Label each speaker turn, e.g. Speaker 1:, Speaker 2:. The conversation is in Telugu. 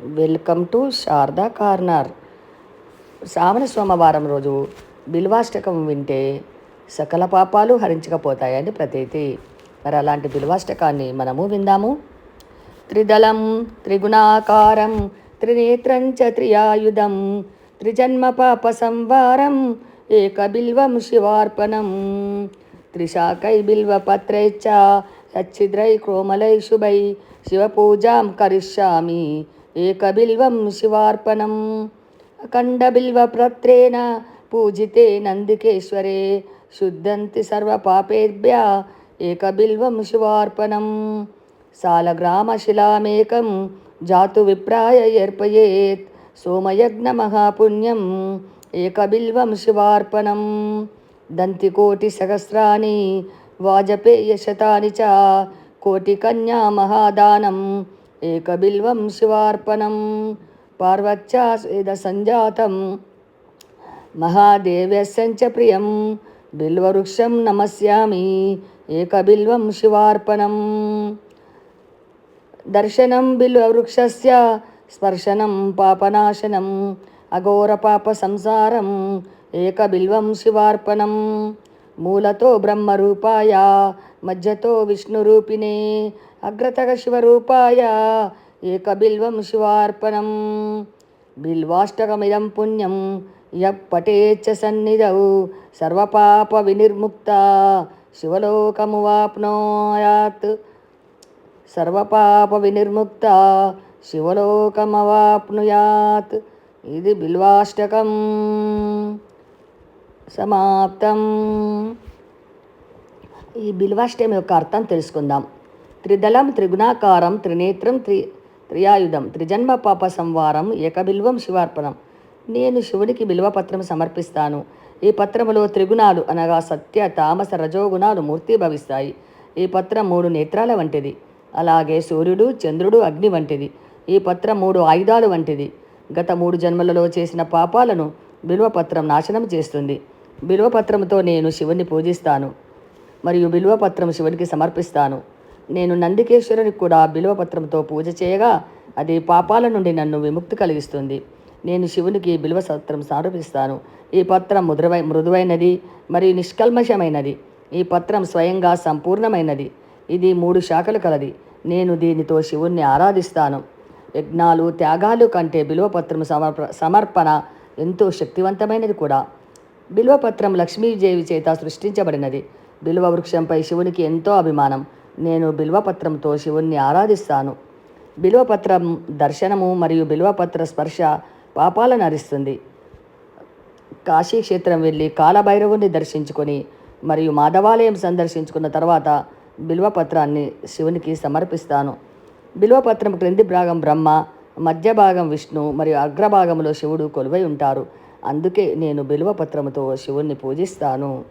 Speaker 1: Welcome to Sharada corner. శ్రావణ సోమవారం రోజు బిల్వాష్టకం వింటే సకల పాపాలు హరించకపోతాయని ప్రతీతి. మరి అలాంటి బిల్వాష్టకాన్ని మనము విందాము. త్రిదళం త్రిగుణాకారం త్రినేత్రం చ త్రియాయుధం త్రిజన్మ పాప సంవారం ఏక బిల్వం శివార్పణం త్రిశాకై బిల్వపత్రై సచ్చిద్రై క్రోమలై శుభై శివపూజాం కరిష్యామి ఏకబిల్వం శివార్పణం. అఖండబిల్వపత్రేణ పూజితే నందికేశ్వరే. శుద్ధంతి సర్వపాపేభ్య ఏకబిల్వం శివార్పణం. సాలగ్రామశిలామేకం జాతు విప్రాయ ఏర్పయేత్. సోమయజ్ఞ మహాపుణ్యం ఏకబిల్వం శివార్పణం. దంతికోటి సహస్రాని వాజపేయశతాని చ కోటికన్యా మహాదానం. ఏకబిల్వం శివార్పణం. పార్వత్యా సంజాతం. మహాదేవ్యస్యంచ ప్రియం. బిల్వవృక్షం నమస్యామి. ఏకబిల్వం శివార్పణం. దర్శనం బిల్వవృక్షస్య. స్పర్శనం పాపనాశనం. అఘోర పాప సంసారం. ఏకబిల్వం శివార్పణం. మూలతో బ్రహ్మరూపాయ. మధ్యతో విష్ణురూపిణే. అగ్రతగ శివరూపాయ ఏకబిల్వం శివార్పణం. బిల్వాష్టకమిదం పుణ్యం యః సన్నిధౌ సర్వపాప వినిర్ముక్త శివలోకమువాప్నోయాత్. సర్వపాప వినిర్ముక్త శివలోకమవాప్నుయాత్. ఇది బిల్వాష్టకం. సమాప్తం. ఈ బిల్వాష్టకం యొక్క అర్థం తెలుసుకుందాం. త్రిదళం త్రిగుణాకారం త్రినేత్రం త్రి త్రియాయుధం త్రిజన్మ పాప సంవారం ఏకబిల్వం శివార్పణం. నేను శివునికి బిల్వపత్రం సమర్పిస్తాను. ఈ పత్రములో త్రిగుణాలు అనగా సత్య తామస రజోగుణాలు మూర్తి భవిస్తాయి. ఈ పత్రం మూడు నేత్రాల వంటిది. అలాగే సూర్యుడు చంద్రుడు అగ్ని వంటిది. ఈ పత్రం మూడు ఆయుధాలు వంటిది. గత మూడు జన్మలలో చేసిన పాపాలను బిల్వపత్రం నాశనం చేస్తుంది. బిల్వపత్రంతో నేను శివుని పూజిస్తాను. మరియు బిల్వపత్రం శివునికి సమర్పిస్తాను. నేను నందికేశ్వరునికి కూడా బిల్వపత్రంతో పూజ చేయగా అది పాపాల నుండి నన్ను విముక్తి కలిగిస్తుంది. నేను శివునికి బిల్వపత్రం సమర్పిస్తాను. ఈ పత్రం మృదువై మృదువైనది మరియు నిష్కల్మషమైనది. ఈ పత్రం స్వయంగా సంపూర్ణమైనది. ఇది మూడు శాఖలు కలది. నేను దీనితో శివుణ్ణి ఆరాధిస్తాను. యజ్ఞాలు త్యాగాలు కంటే బిల్వపత్రం సమర్ప సమర్పణ ఎంతో శక్తివంతమైనది కూడా. బిల్వపత్రం లక్ష్మీదేవి చేత సృష్టించబడినది. బిల్వ వృక్షంపై శివునికి ఎంతో అభిమానం. నేను బిల్వపత్రంతో శివుణ్ణి ఆరాధిస్తాను. బిల్వపత్రం దర్శనము మరియు బిల్వపత్ర స్పర్శ పాపాలను హరిస్తుంది కాశీ క్షేత్రం వెళ్ళి కాలభైరవుని దర్శించుకొని మరియు మాధవాలయం సందర్శించుకున్న తర్వాత బిల్వపత్రాన్ని శివునికి సమర్పిస్తాను. బిల్వపత్రం క్రింది భాగం బ్రహ్మ మధ్య భాగం విష్ణు మరియు అగ్రభాగంలో శివుడు కొలువై ఉంటారు. అందుకే నేను బిల్వపత్రముతో శివుణ్ణి పూజిస్తాను.